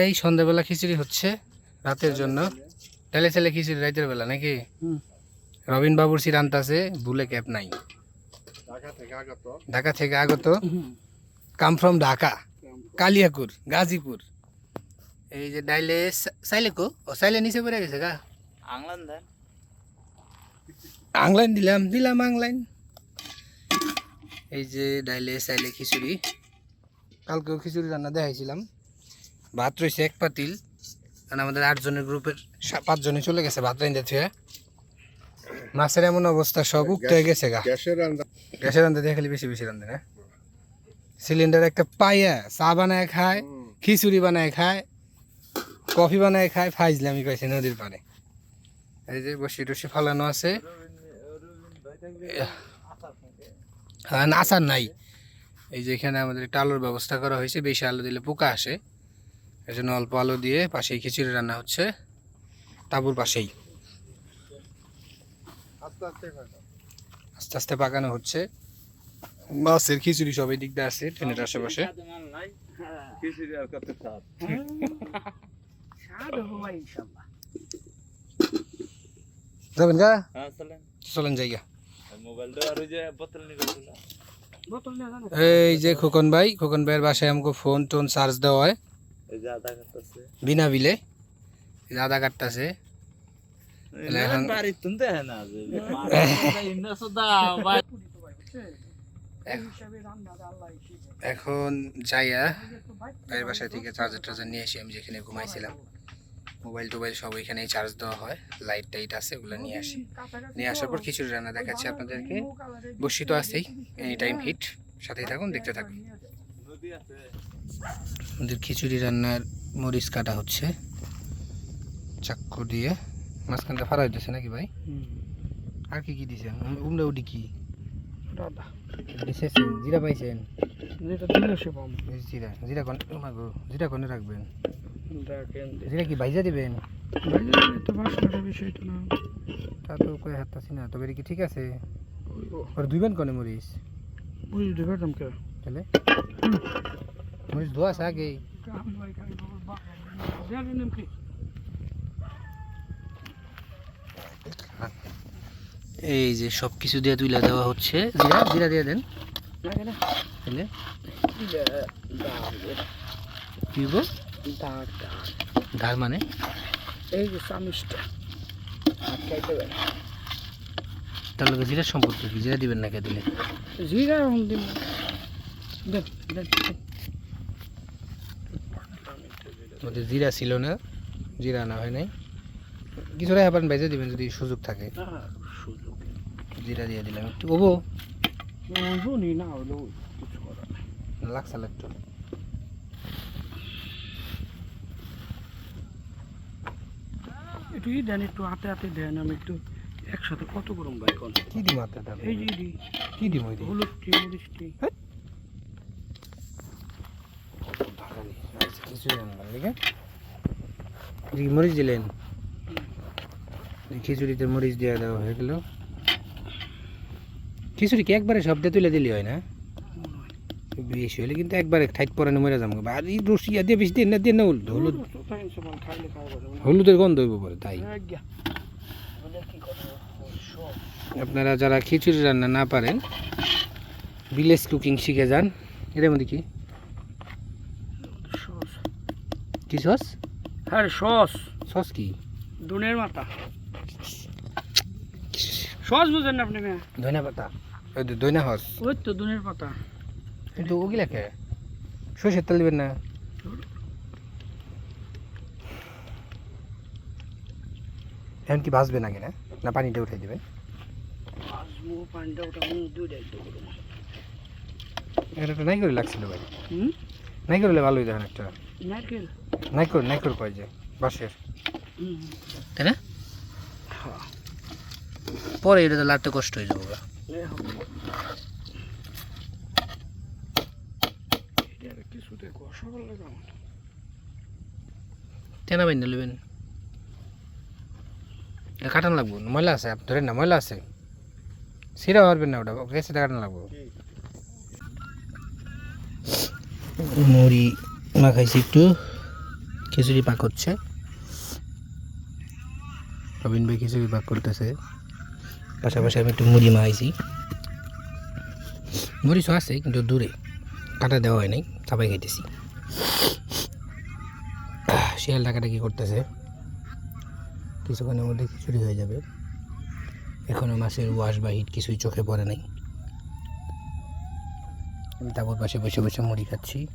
এই সন্ধ্যাবেলা খিচুড়ি হচ্ছে রাতের জন্য। তেলে তেলে খিচুড়ি রাতের বেলা নাকি? রবিন বাবুর সির আনতাছে ভুলে ক্যাপ নাই। ঢাকা থেকে আগত। ঢাকা থেকে আগত। Come from Dhaka Kaliakair Gazipur. এই যে ডাইলে সাইলে কো? ও সাইলে নিচে পড়ে গেছে গা। আংলান দেন। আংলাইন দিলাম দিলাম আংলাইন। এই যে ডাইলে সাইলে খিচুড়ি। কালকেও খিচুড়ি রান্না দেখাইছিলাম। ভাত রয়েছে এক পাতিল কারণ আমাদের আটজনের গ্রুপের পাঁচজনে চলে গেছে ভাত রাইন্দা থুয়ে। মাছের এমন অবস্থা সব উঠতে হয়ে গেছে গা। গ্যাসের রান্না গ্যাসের রান্ধতে দিয়ে খালি বেশি বেশি রান্ধে না? সিলিন্ডার একটা পাইয়া চা বানায় খায় খিচুড়ি বানায় খায় কফি বানায় খায় ফাইজলামি পাইছে নদীর পাড়ে। এই যে বসি টসি ফালানো আছে। হ্যাঁ আচার নাই। এই যে এখানে আমাদের একটা আলুর ব্যবস্থা করা হয়েছে বেশি আলো দিলে পোকা আসে। এই জন্য অল্প আলো দিয়ে পাশেই খিচুড়ি রান্না হচ্ছে। তাবুর পাশেই। আস্তে আস্তে না। আস্তে আস্তে পাকানো হচ্ছে। মাছের খিচুড়ি সব এই দিক দিয়ে আছে ট্রেনের আশেপাশে। খিচুড়ি আর কত স্বাদ। যাবেন গা? হ্যাঁ চলেন। চলেন জায়গা। মোবাইলটা আর ওই যে বোতল নিয়ে এই যে খোকন ভাই খোকন ভাইয়ের বাসায় আমাকে ফোন টোন চার্জ দেওয়া হয়। বিনা বিলে আধা কাটতেছে। এখন যাইয়া ভাইয়ের বাসা থেকে চার্জার টার্জার নিয়ে এসে আমি যেখানে ঘুমাইছিলাম। মোবাইল টোবাইল সব ওইখানেই চার্জ দেওয়া হয়। লাইট টাইট আছে ওগুলো নিয়ে আসি। নিয়ে আসার পর খিচুড়ি রান্না দেখাচ্ছি আপনাদেরকে। বসি তো আছেই এনি টাইম হিট সাথেই থাকুন দেখতে থাকুন। আমাদের খিচুড়ি রান্নার মরিচ কাটা হচ্ছে। চাক্কু দিয়ে। মাঝখানটা ফারা হইতেছে নাকি ভাই? আর কি কি দিছেন উমরা উডি কি? জিরা পাইছেন? জিরা। জিরা জিরা কোনে রাখবেন? জিরা কি ভাইজা দিবেন? তা তো কই হাতাছি না তবে কি ঠিক আছে? আর দুইবেন কোনে মরিচ? তাহলে? ধোয়া এই যে সব কিছু দিয়ে তুলে দেওয়া হচ্ছে। জিরা জিরা দিয়ে দেন। তাহলে? কি গো ধার মানে? এই যে তার লগে জিরার সম্পর্ক কি জিরা দিবেন না কে দিলে? জিরা এখন দেন দেন জিরা ছিল না জিরা আনা হয় নাই। কিছুটা আবার বেজে দিবেন যদি সুযোগ থাকে। সুযোগ জিরা দিয়ে দিলাম। একটু ওবো। না। লাগছে একটু। একটু ই দেন একটু হাতে হাতে দেন আমি একটু একসাথে কত গরম ভাই কোন কি দিম হাতে তাহলে? এই যে দি কি দিম ওই দিম হলুদটি মরিচটি কিছু জানলাম দেখে এদিকে মরিচ দিলেন? খিচুড়িতে মরিচ দেওয়া দেওয়া হয়ে গেল। খিচুড়ি কি একবারে সব দিয়ে তুলে দিলে হয় না? বেশি হলে কিন্তু একবারে ঠাইট পরে মরে যাব আর এই রসিয়া দিয়ে বেশি দিয়ে না দিয়ে না হলুদ হলুদ হলুদের গন্ধ হইব পরে তাই। আপনারা যারা খিচুড়ি রান্না না পারেন ভিলেজ কুকিং শিখে যান। এটার মধ্যে কি? কি সস? হ্যাঁ সস। সস কি? দুনের মাথা। সস বুঝেন না আপনি মেয়ে ধনিয়া পাতা। ওই তো দইনা হস ওই তো দুনের পাতা। কিন্তু ওগুলা কে সর্ষের তেল দিবেন না। এখন কি আগে না? না পানিটা উঠে দিবেন? এটা নাই করে লাগছিল ভাই। হুম? নাই করলে ভালোই দেখেন একটা। নাই করে নাই করে কয় যে? বাঁশের। হুম। তাই না? পরে এটা তো লাড়তে কষ্ট হয়ে যাব গা। এই হবে এটা তেনা বাইন কাটান লাগবো, ময়লা আছে ধরেন না, ময়লা আছে। সিরা পারবেন না ওটা গেছে কাটান লাগবো। মুড়ি মাখাইছি একটু, খিচুড়ি পাক হচ্ছে। রবিন ভাই খিচুড়ি পাক করতেছে। পাশাপাশি আমি একটু মুড়ি মাখাইছি। মরিচও আছে, কিন্তু দূরে। কাটা দেওয়া হয় নাই, চাপাই খাইতেছি। শিয়াল ডাকাডাকি করতেছে। কিছুক্ষণের মধ্যে খিচুড়ি হয়ে যাবে। এখনও মাছের ওয়াশ বা হিট কিছুই চোখে পড়ে নাই। আমি তারপর পাশে বসে বসে মুড়ি খাচ্ছি।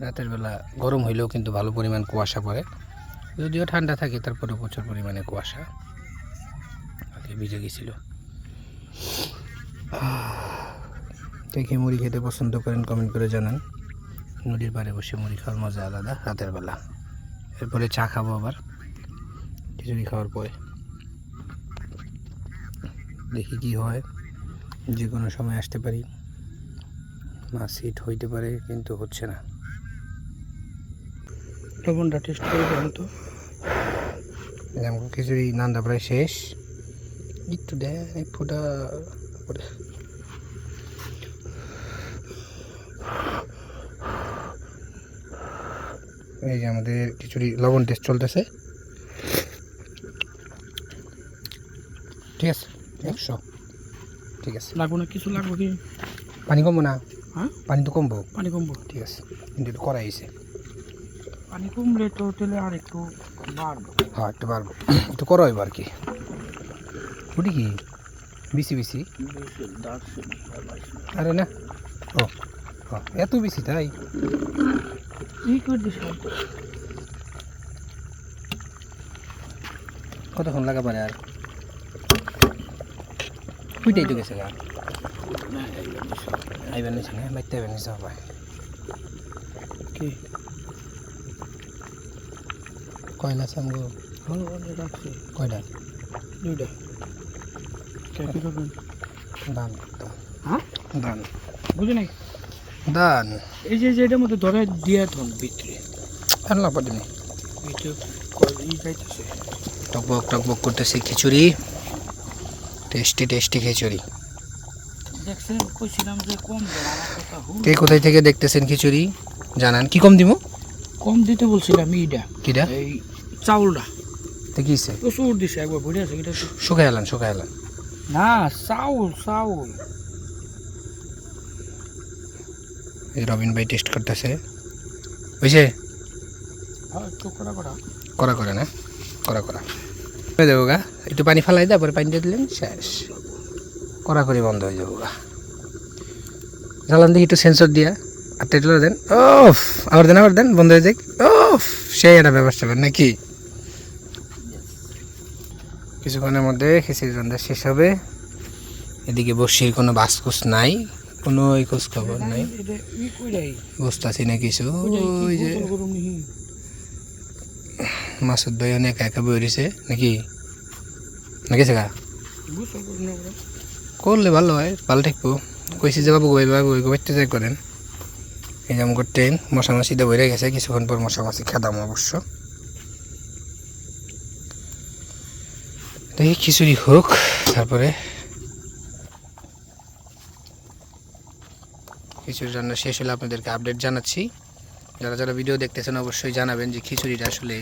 রাতের বেলা গরম হইলেও কিন্তু ভালো পরিমাণ কুয়াশা পড়ে। যদিও ঠান্ডা থাকে তারপরে প্রচুর পরিমাণে কুয়াশা। আগে ভিজে গেছিল। দেখে মুড়ি খেতে পছন্দ করেন কমেন্ট করে জানান। নদীর পাড়ে বসে মুড়ি খাওয়ার মজা আলাদা, রাতের বেলা। এরপরে চা খাব আবার, খিচুড়ি খাওয়ার পরে। দেখি কি হয় যে কোনো সময় আসতে পারি। না সিট হইতে পারে, কিন্তু হচ্ছে না। লবণটা টেস্ট করে দেন তো। খিচুড়ি নান্দা প্রায় শেষ। একটু দেয়, এক ফোঁটা এই যে আমাদের খিচুড়ি লবণ টেস্ট চলতেছে। ঠিক আছে? একশো। ঠিক আছে। লাগবো না? কিছু লাগবো কি? পানি কমবো না? হ্যাঁ? পানি তো কমবো। পানি কমবো। ঠিক আছে। কিন্তু একটু করা হয়েছে পানি কমলে তো তাহলে আর একটু বাড়বো। হ্যাঁ একটু বাড়বো। একটু করা হইব আর কি। ওটি কি? BC BC? আরে না। ও এত বেশি তাই? কতক্ষণ লাগা পারে আর? ওইটাই তো গেছে গা। আইবার নিছে না বাইতে আইবার নিছে ভাই কি? কয়লা ভালো ভালো রাখছি। কয়টা দুইটা দান হ্যাঁ? দান বুঝি নাই দান। এই যে যে এটার মধ্যে ধরে দিয়ে থন ভিতরে। এইটা ই যাইতেছে টকবক টকবক করতেছে খিচুড়ি। টেস্টি টেস্টি খিচুড়ি। কে কোথায় থেকে দেখতেছেন খিচুড়ি? জানান। কি কম দিব কম দিতে বলছিলাম ইটা কিটা এই চাউলটা দেখিছে প্রচুর দিছে একবার ভরে আছে এটা শুকাই এলান শুকাই এলান না চাউল চাউল এই রবিন ভাই টেস্ট করতেছে। বুঝছে? হ্যাঁ করা করা না? করা করা যাব গা। একটু পানি ফালাই দেওয়া পরে পানি দিয়ে দিলেন শেষ। করা করে বন্ধ হয়ে যাব গা। জ্বালান দিয়ে একটু সেন্সর দিয়া। আর টেটলে দেন। ওফ! আবার দেন আবার দেন বন্ধ হয়ে যাক। ওফ! সেই একটা ব্যবস্থা করেন নাকি? কিছুক্ষণের মধ্যে খিচুড়ি রান্না শেষ হবে। এদিকে বসির কোনো বাসকুস নাই। কোনো ওই খোঁজ খবর নাই। বুঝতেছি না কিছু? ওই যে মাসুদ ভাই অনেক একা বেরিয়েছে নাকি? নাকি সেগা করলে ভালো হয় ভালো থাকব কইছি যে, বাবু গোবাই বাবু গোবাইতে যাই করেন। এই যেমন করতে মশা মাছিতে বইরে গেছে, কিছুক্ষণ পর মশা মাছি খেদাম অবশ্য। দেখি খিচুড়ি হোক, তারপরে খিচুড়ি রান্না শেষ হলে আপনাদেরকে আপডেট জানাচ্ছি। যারা যারা ভিডিও দেখতেছেন, অবশ্যই জানাবেন যে খিচুড়িটা আসলে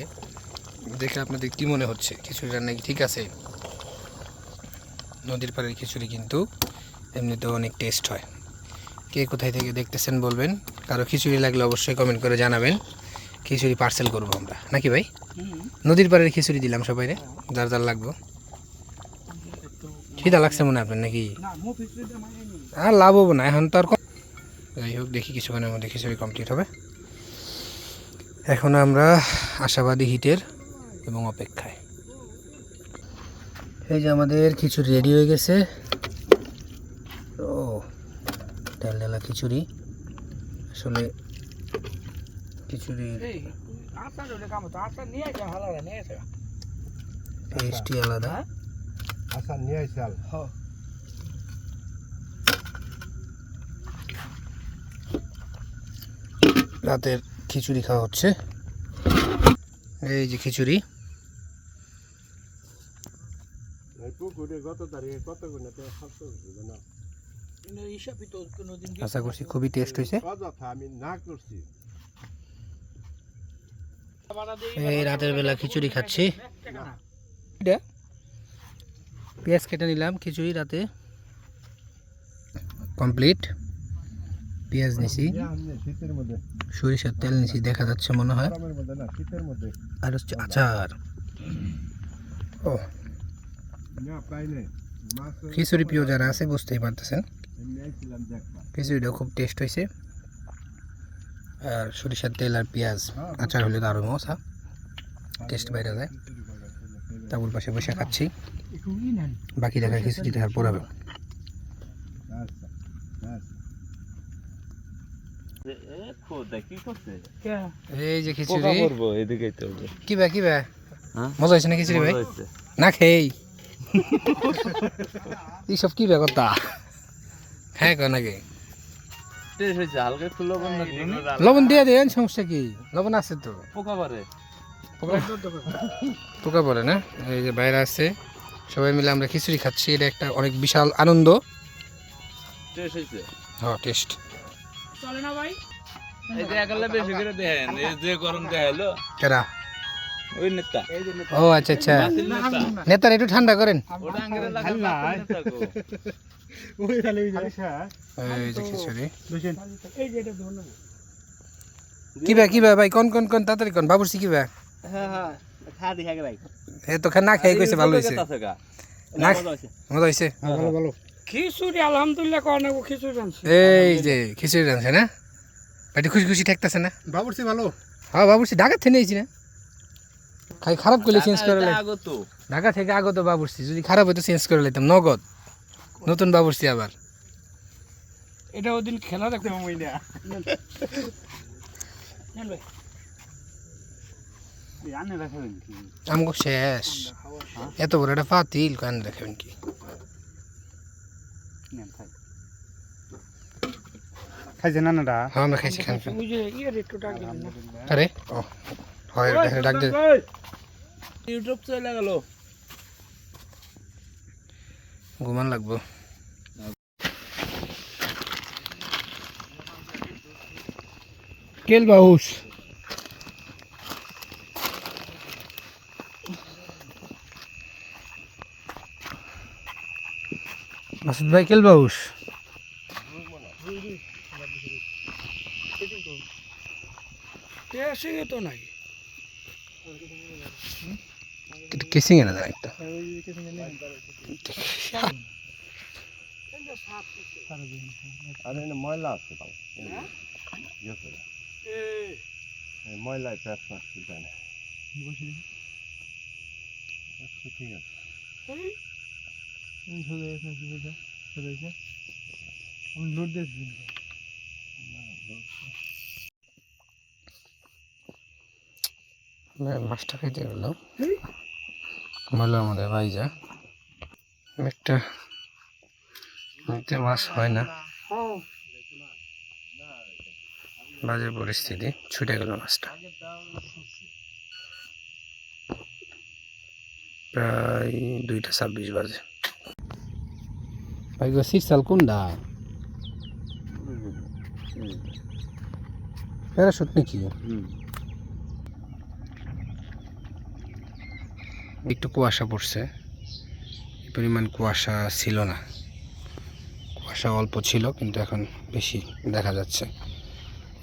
দেখে আপনাদের কি মনে হচ্ছে? খিচুড়ি রান্না ঠিক আছে? নদীর পাড়ের খিচুড়ি কিন্তু এমনিতেও অনেক টেস্ট হয়। কে কোথায় থেকে দেখতেছেন বলবেন? কারও খিচুড়ি লাগলে অবশ্যই কমেন্ট করে জানাবেন। খিচুড়ি পার্সেল করব আমরা। নাকি ভাই? নদীর পাড়ের খিচুড়ি দিলাম সবাইরে যার যার লাগবো। খিদা লাগছে মনে আপনার নাকি? আর লাভ হব না, এখন তো আর যাই হোক দেখি কিছুক্ষণের মধ্যে খিচুড়ি কমপ্লিট হবে। এখন আমরা আশাবাদী হিটের এবং অপেক্ষায়। এই যে আমাদের খিচুড়ি রেডি হয়ে গেছে। ও ডাল ডালা খিচুড়ি। আসলে নিয়ে নিয়ে আসা টেস্টই আলাদা। আচ্ছা নিয়ে আইসাল হ্যাঁ। রাতের খিচুড়ি খাওয়া হচ্ছে। এই যে খিচুড়ি। আশা করছি খুবই টেস্ট হয়েছে। এই রাতের বেলা খিচুড়ি খাচ্ছি। পেঁয়াজ কেটে নিলাম খিচুড়ি রাতে। কমপ্লিট। পেঁয়াজ নিছি। সামনে শীতের মধ্যে। সরিষার তেল নিছি দেখা যাচ্ছে মনে হয়। গরমের মধ্যে না শীতের মধ্যে। আর হচ্ছে আচার। ও। না পাই নাই। মাছ খিচুড়ি প্রিয় যারা আছে বুঝতেই পারতেছেন। এমনি আইছিলাম দেখবা। খিচুড়িটা খুব টেস্ট হয়েছে আর সরিষার তেল আর পেঁয়াজ আচার হলে তো আরও মশা টেস্ট বাইরে যায়। তাবুর পাশে বসে খাচ্ছি। বাকি দেখা খিচুড়ি দেখার পর হবে আচ্ছা আচ্ছা এ খোদা কি করছে এই যে খিচুড়ি পড়ব এদিকে কি ভাই কি? ভাই হ্যাঁ? মজা হয়েছে না খিচুড়ি ভাই। না এইসব কি হ্যাঁ লবণ দিয়ে দেন সমস্যা কি? লবণ আছে তো। পোকা পোকা? না? এই যে বাইরে আছে। সবাই মিলে আমরা খিচুড়ি খাচ্ছি এটা একটা অনেক বিশাল আনন্দ। টেস্ট হ্যাঁ টেস্ট। চলে না ভাই? এই যে একালে বেশি করে দেখেন এই যে গরম দেখাইলো। কেরা? ওই নেতা। ও আচ্ছা আচ্ছা। বাতিল নেতা। নেতার একটু ঠান্ডা করেন। ওটা আঙ্গিরে লাগা বাতিল নেতা গো। ওই তাহলে ওই আচ্ছা যে খিচুড়ি। এই যে এটা ধরুন। কি ভাই কোন কোন কোন তাড়াতাড়ি কোন? বাবুর্চি কি হ্যাঁ হ্যাঁ খা দেখা ভাই। এ তো খা- না খেয়ে কইছে ভালো হয়েছে না মজা হয়েছে ভালো ভালো। খিচুড়ি আলহামদুলিল্লাহ কয় না খিচুড়ি রানছে এই যে খিচুড়ি রাঁধছে না? পাটি খুশি খুশি ঠেকতেছে না? বাবুর্চি ভালো। হ্যাঁ বাবুর্চি ঢাকা থেকে নিয়েছি না। খাই খারাপ করলে চেঞ্জ করে লাই। আগো তো ঢাকা থেকে আগত বাবুর্চি যদি খারাপ হতো চেঞ্জ করে লাইতাম। নগদ। নতুন বাবুর্চি আবার। এটা ওদিন খেলা দেখতে মই না। নেন ভাই। আনে রাখবেন কি? আমাকে শেষ। এত বড় একটা পাতিল কান রাখবেন কি নেন খাই খাইছে না না হ্যাঁ আমরা খাইছি খান আরে ও হয় ডাক দে। ইউটিউব চলে গেল। ঘুমান লাগবো। কেল বাউস। মাসুদ ভাই কেল বাউস। পেঁয়াজ তো নাই। কেসিং এনে দেন একটা। আর ময়লা আছে এই ময়লায় পেট মারছে জানে ঠিক আছে আমি লোড দিয়েছি মাছটা খাইতে গেল ময়লার মধ্যে ভাইজা। একটা নদীতে মাছ হয় না। বাজে পরিস্থিতি ছুটে গেল মাছটা। প্রায় দুইটা ছাব্বিশ বাজে। ভাই গো শীতশাল কোনটা প্যারাশুট নাকি? একটু কুয়াশা পড়ছে। পরিমাণ কুয়াশা ছিল না। কুয়াশা অল্প ছিল, কিন্তু এখন বেশি দেখা যাচ্ছে।